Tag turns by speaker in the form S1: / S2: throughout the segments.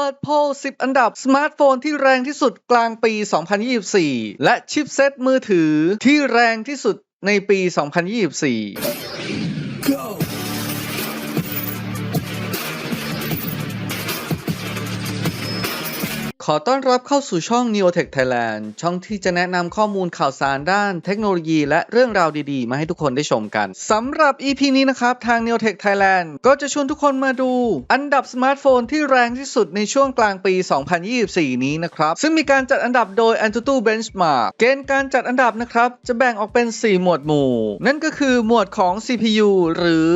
S1: เปิดโพล10 อันดับสมาร์ทโฟนที่แรงที่สุดกลางปี 2024 และชิปเซ็ตมือถือที่แรงที่สุดในปี 2024 ขอต้อนรับเข้าสู่ช่อง Neotech Thailand ช่องที่จะแนะนำข้อมูลข่าวสารด้านเทคโนโลยีและเรื่องราวดีๆ มาให้ทุกคนได้ชมกันสำหรับ EP นี้นะครับ ทาง Neotech Thailand ก็จะชวนทุกคนมาดู อันดับสมาร์ทโฟนที่แรงที่สุดในช่วงกลางปี 2024 นี้นะครับ ซึ่งมีการจัดอันดับโดย Antutu Benchmark เกณฑ์การจัดอันดับนะครับ จะแบ่งออกเป็น 4 หมวดหมู่ นั่นก็คือหมวดของ CPU หรือ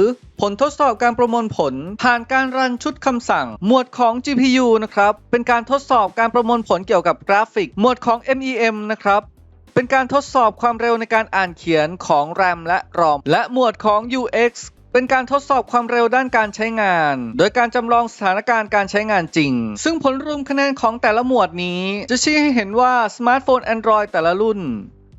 S1: ผลทดสอบการประมวลผล ผ่านการรันชุดคำสั่ง หมวดของ GPU นะครับ เป็นการทดสอบการประมวลผลเกี่ยวกับกราฟิก หมวดของ MEM นะครับเป็นการทดสอบความเร็วในการอ่านเขียนของ RAM และ ROM และหมวดของ UX เป็นการทดสอบความเร็วด้านการใช้งาน โดยการจำลองสถานการณ์การใช้งานจริง ซึ่งผลรวมคะแนนของแต่ละหมวดนี้ จะชี้ให้เห็นว่าสมาร์ทโฟน Android แต่ละรุ่น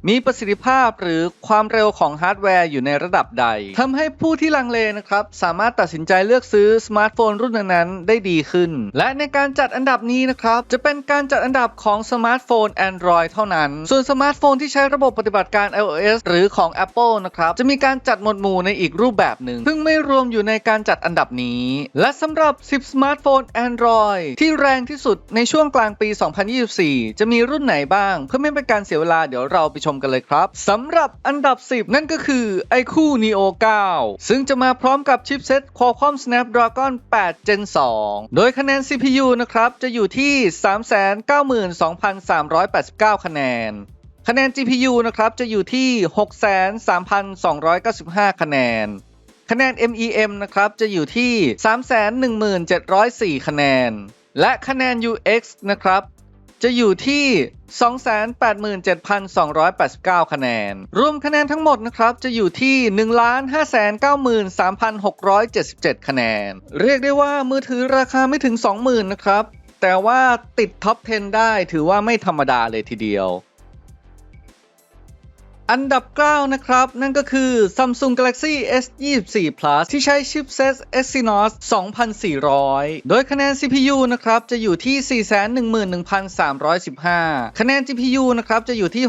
S1: มีประสิทธิภาพหรือความเร็วของฮาร์ดแวร์อยู่ในระดับใดทำให้ผู้ที่ลังเลนะครับ สามารถตัดสินใจเลือกซื้อสมาร์ทโฟนรุ่นนั้นๆได้ดีขึ้น และในการจัดอันดับนี้นะครับ จะเป็นการจัดอันดับของสมาร์ทโฟน Android เท่านั้น ส่วนสมาร์ทโฟนที่ใช้ระบบปฏิบัติการ iOS หรือของ Apple นะครับ จะมีการจัดหมวดหมู่ในอีกรูปแบบหนึ่ง ซึ่งไม่รวมอยู่ในการจัดอันดับนี้ และสำหรับ 10 สมาร์ทโฟน Android ที่แรงที่สุดในช่วงกลางปี 2024 จะมีรุ่นไหนบ้าง เพื่อไม่เป็นการเสียเวลาเดี๋ยวเราไปชมกันเลยครับสำหรับอันดับ 10 นั่นก็คือ iQOO Neo 9 ซึ่งจะมาพร้อมกับชิปเซ็ต Qualcomm Snapdragon 8 Gen 2 โดยคะแนน CPU นะครับ จะอยู่ที่ 392,389 คะแนนคะแนน GPU นะครับ จะอยู่ที่ 63,295 คะแนน คะแนน MEM นะครับ จะอยู่ที่ 317,704 คะแนน และคะแนน UX นะครับ จะอยู่ที่ 287,289 คะแนน รวมคะแนนทั้งหมดนะครับจะอยู่ที่ 1,593,677 คะแนน เรียกได้ว่ามือถือราคาไม่ถึง 20,000 นะครับ แต่ว่าติดท็อป 10 ได้ถือว่าไม่ธรรมดาเลยทีเดียว อันดับ 9 นะครับ นั่นก็คือ Samsung Galaxy S24 Plus ที่ใช้ชิปเซต Exynos 2400 โดยคะแนน CPU นะครับ จะอยู่ที่ 411,315 คะแนน GPU นะครับ จะอยู่ที่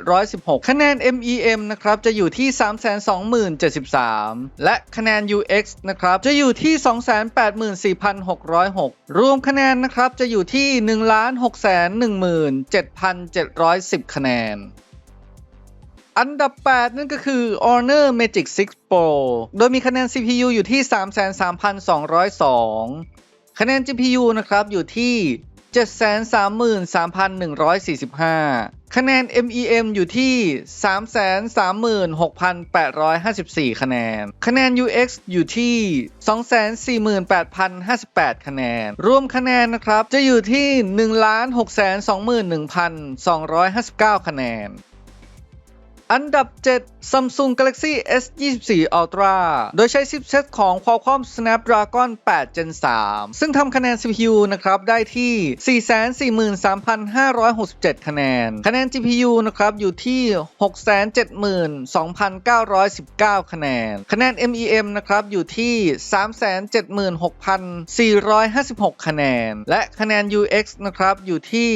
S1: 6,716 คะแนน MEM นะครับ จะอยู่ที่ 320,073 และคะแนน UX นะครับ จะอยู่ที่ 284,606 รวมคะแนนนะครับ จะอยู่ที่ 1,617,710 คะแนน อันดับ 8 นั่นก็คือ Honor Magic 6 Pro โดยมีคะแนน CPU อยู่ที่ 33,202 คะแนน GPU นะครับอยู่ที่ 733,145 คะแนน MEM อยู่ที่ 336,854 คะแนน คะแนน UX อยู่ที่ 248,058 คะแนน รวมคะแนนนะครับ จะอยู่ที่ 1,621,259 คะแนน อันดับ 7 Samsung Galaxy S24 Ultra โดยใช้ชิปเซตของ Qualcomm Snapdragon 8 Gen 3 ซึ่งทำคะแนน CPU นะครับ ได้ที่ 443,567 คะแนน คะแนน GPU นะครับ อยู่ที่ 672,919 คะแนน คะแนน MEM นะครับ อยู่ที่ 376,456 คะแนน และคะแนน UX นะครับ อยู่ที่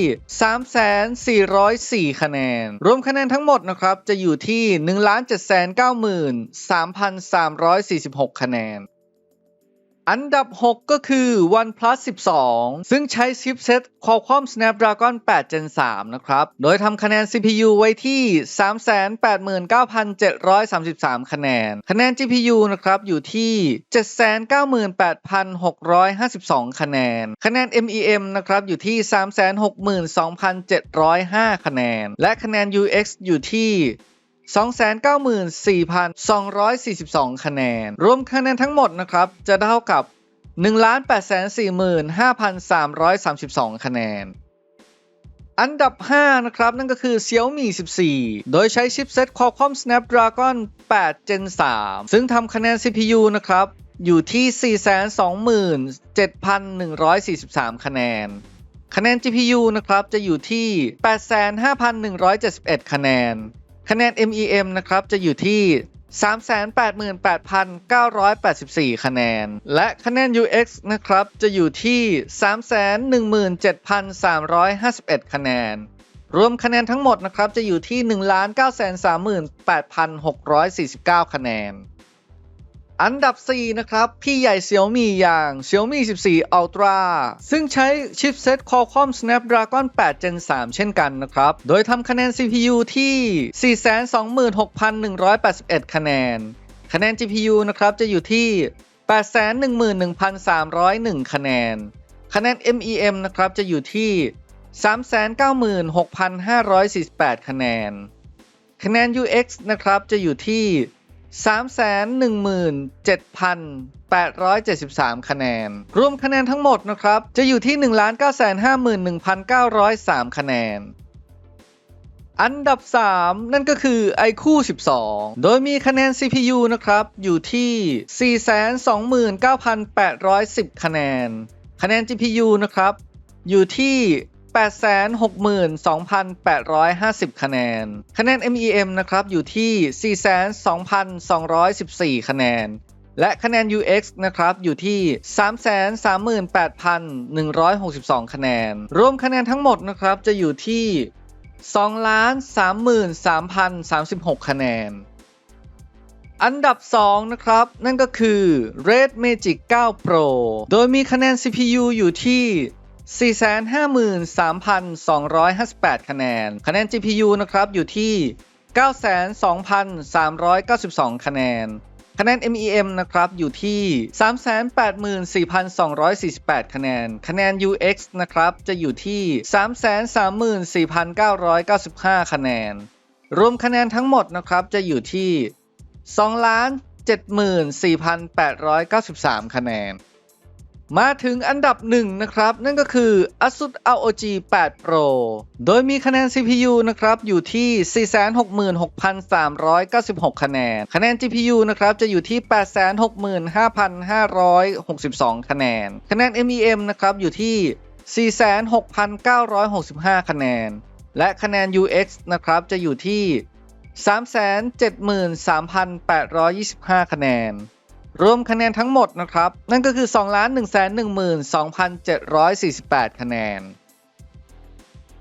S1: 3,404 คะแนน รวมคะแนนทั้งหมดนะครับ จะอยูู่่ที่ 1,793,346 คะแนน อันดับ 6 ก็คือ OnePlus 12 ซึ่งใช้ชิปเซต Qualcomm Snapdragon 8 Gen 3 นะครับ โดยทำคะแนน CPU ไว้ที่ 389,733 คะแนน คะแนน GPU นะครับอยู่ที่ 798,652 คะแนน คะแนน MEM นะครับอยู่ที่ 362,705 คะแนน และคะแนน UX อยู่ที่ 294,242 คะแนน รวมคะแนนทั้งหมดนะครับ จะเท่ากับ 1,845,332 คะแนน อันดับ 5 นะครับ นั่นก็คือ Xiaomi 14 โดยใช้ชิปเซ็ต Qualcomm Snapdragon 8 Gen 3 ซึ่งทำคะแนน CPU นะครับ อยู่ที่ 427,143 คะแนนคะแนน GPU นะครับ จะอยู่ที่ 85,171 คะแนน คะแนน MEM นะครับจะอยู่ที่ 388,984 คะแนน และคะแนน UX นะครับจะอยู่ที่ 317,351 คะแนน รวมคะแนนทั้งหมดนะครับจะอยู่ที่ 1,938,649 คะแนน อันดับ 4 นะครับ พี่ใหญ่ Xiaomi อย่าง Xiaomi 14 Ultra ซึ่งใช้ชิปเซ็ต Qualcomm Snapdragon 8 Gen 3 เช่นกันนะครับ โดยทำคะแนน CPU ที่ 426,181 คะแนน คะแนน GPU นะครับ จะอยู่ที่ 811,301 คะแนน คะแนน MEM นะครับ จะอยู่ที่ 396,548 คะแนน คะแนน UX นะครับ จะอยู่ที่ 317,873 คะแนน รวมคะแนนทั้งหมดนะครับ จะอยู่ที่ 1,951,903 คะแนน อันดับ 3 นั่นก็คือ iQ 12 โดยมีคะแนน CPU นะครับ อยู่ที่ 429,810 คะแนน คะแนน GPU นะครับ อยู่ที่ 862,850 คะแนน คะแนน MEM นะครับอยู่ที่ 42,214 คะแนน และคะแนน UX นะครับอยู่ที่ 338,162 คะแนน รวมคะแนนทั้งหมดนะครับจะอยู่ที่ 2,33,036 คะแนนอันดับ 2 นะครับ นั่นก็คือ Red Magic 9 Pro โดยมีคะแนน CPU อยู่ที่ 453,258 คะแนน คะแนน GPU นะครับอยู่ที่902,392 คะแนน คะแนน MEM นะครับอยู่ที่ 384,248 คะแนน คะแนน UX นะครับจะอยู่ที่ 334,995 คะแนน รวมคะแนนทั้งหมดนะครับจะอยู่ที่2,74,893 คะแนน มาถึงอันดับ 1 นะครับ นั่นก็คือ ASUS ROG 8 Pro โดยมีคะแนน CPU นะครับ อยู่ที่ 466,396 คะแนน คะแนน GPU นะครับ จะอยู่ที่ 865,562 คะแนน คะแนน MEM นะครับ อยู่ที่ 46,965 คะแนน และคะแนน UX นะครับ จะอยู่ที่ 373,825 คะแนน รวมคะแนนทั้งหมดนะครับ นั่นก็คือ 2,112,748 คะแนน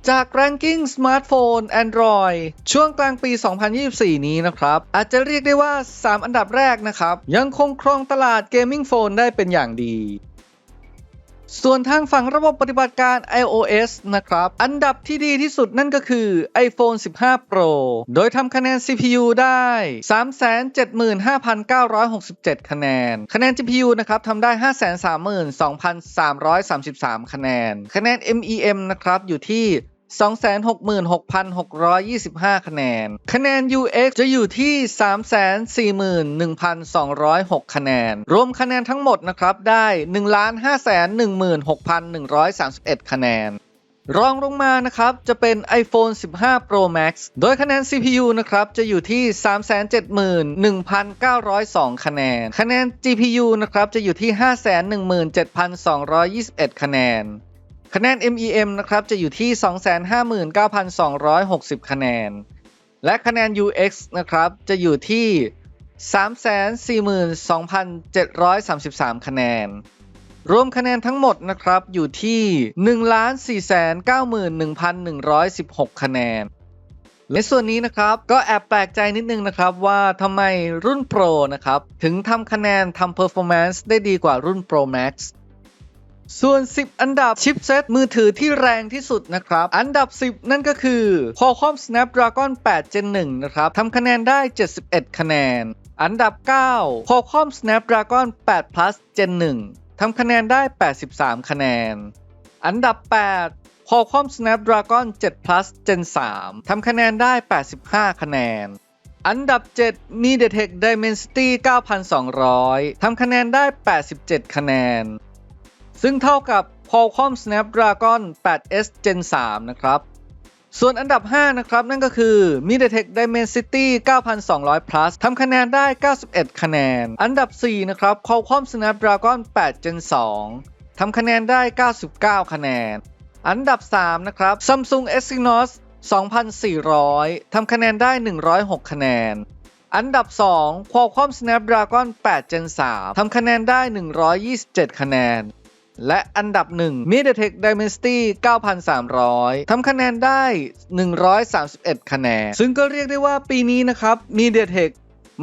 S1: จากแรงกิ้งสมาร์ทโฟน Android ช่วงกลางปี 2024 นี้นะครับ อาจจะเรียกได้ว่า 3 อันดับแรกนะครับ ยังคงครองตลาดเกมมิ่งโฟนได้เป็นอย่างดี ส่วนทางฝั่งระบบปฏิบัติการ iOS นะครับ อันดับที่ดีที่สุดนั่นก็คือ iPhone 15 Pro โดยทำคะแนน CPU ได้ 375,967 คะแนน คะแนน GPU นะครับทำได้ 532,333 คะแนน คะแนน MEM นะครับอยู่ที่ 266,625 คะแนน คะแนน UX จะอยู่ที่ 341,206 คะแนน รวมคะแนนทั้งหมดนะครับได้ 1,516,131 คะแนน รองลงมานะครับ จะเป็น iPhone 15 Pro Max โดยคะแนน CPU นะครับ จะอยู่ที่ 371,902 คะแนน คะแนน GPU นะครับ จะอยู่ที่ 517,221 คะแนน คะแนน MEM นะครับจะอยู่ที่ 259,260 คะแนน และคะแนน UX นะครับจะอยู่ที่ 342,733 คะแนน รวมคะแนนทั้งหมดนะครับอยู่ที่ 1,491,116 คะแนน ในส่วนนี้นะครับก็แอบแปลกใจนิดนึงนะครับว่าทำไมรุ่น Pro นะครับถึงทำคะแนนทำ performance ได้ดีกว่ารุ่น Pro Max ส่วน 10 อันดับชิปเซตมือถือที่แรงที่สุดนะครับ อันดับ 10 นั่นก็คือ Qualcomm Snapdragon 8 Gen 1 นะครับทำคะแนนได้ 71 คะแนน อันดับ 9 Qualcomm Snapdragon 8 Plus Gen 1 ทำคะแนนได้ 83 คะแนน อันดับ 8 Qualcomm Snapdragon 7 Plus Gen 3 ทำคะแนนได้ 85 คะแนน อันดับ 7 MediaTek Dimensity 9200 ทำคะแนนได้ 87 คะแนน ซึ่งเท่ากับ Qualcomm Snapdragon 8S Gen 3 นะครับ ส่วนอันดับ 5 นะครับ นั่นก็คือ MediaTek Dimensity 9200 Plus ทำคะแนนได้ 91 คะแนน อันดับ 4 นะครับ Qualcomm Snapdragon 8 Gen 2 ทำคะแนนได้ 99 คะแนน อันดับ 3 นะครับ Samsung Exynos 2400 ทำคะแนนได้ 106 คะแนน อันดับ 2 Qualcomm Snapdragon 8 Gen 3 ทำคะแนนได้ 127 คะแนน และอันดับ 1 MediaTek Dimensity 9300 ทำคะแนนได้ 131 คะแนน ซึ่งก็เรียกได้ว่าปีนี้นะครับ MediaTek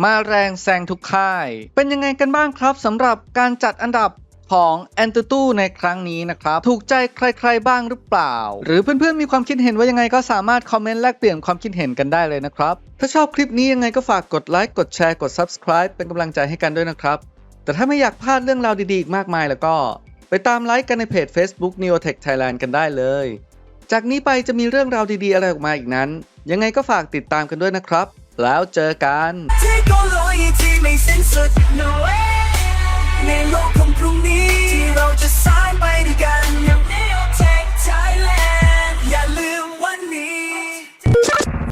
S1: มาแรงแซงทุกค่าย เป็นยังไงกันบ้างครับสำหรับการจัดอันดับของ a n t u t u ในครั้งนี้นะครับ ถูกใจใครๆบ้างหรือเปล่า หรือเพื่อนๆมีความคิดเห็นว่ายังไงก็สามารถคอมเมนต์แลกเปลี่ยนความคิดเห็นกันได้เลยนะครับ ถ้าชอบคลิปนี้ยังไงก็ฝากกดไลค์กดแชร์กด Subscribe เป็นกำลังใจให้กันด้วยนะครับ แต่ถ้าไม่อยากพลาดเรื่องราวดีๆอีกมากมายแล้วก็ ไปตามไลค์กันในเพจ Facebook Neotech Thailand กันได้เลย จากนี้ไปจะมีเรื่องราวดีๆ อะไรออกมาอีกนั้น ยังไงก็ฝากติดตามกันด้วยนะครับ แล้วเจอกัน
S2: ในโลกของพรุ่งนี้ที่เราจะสร้างไปด้วยกันย่าง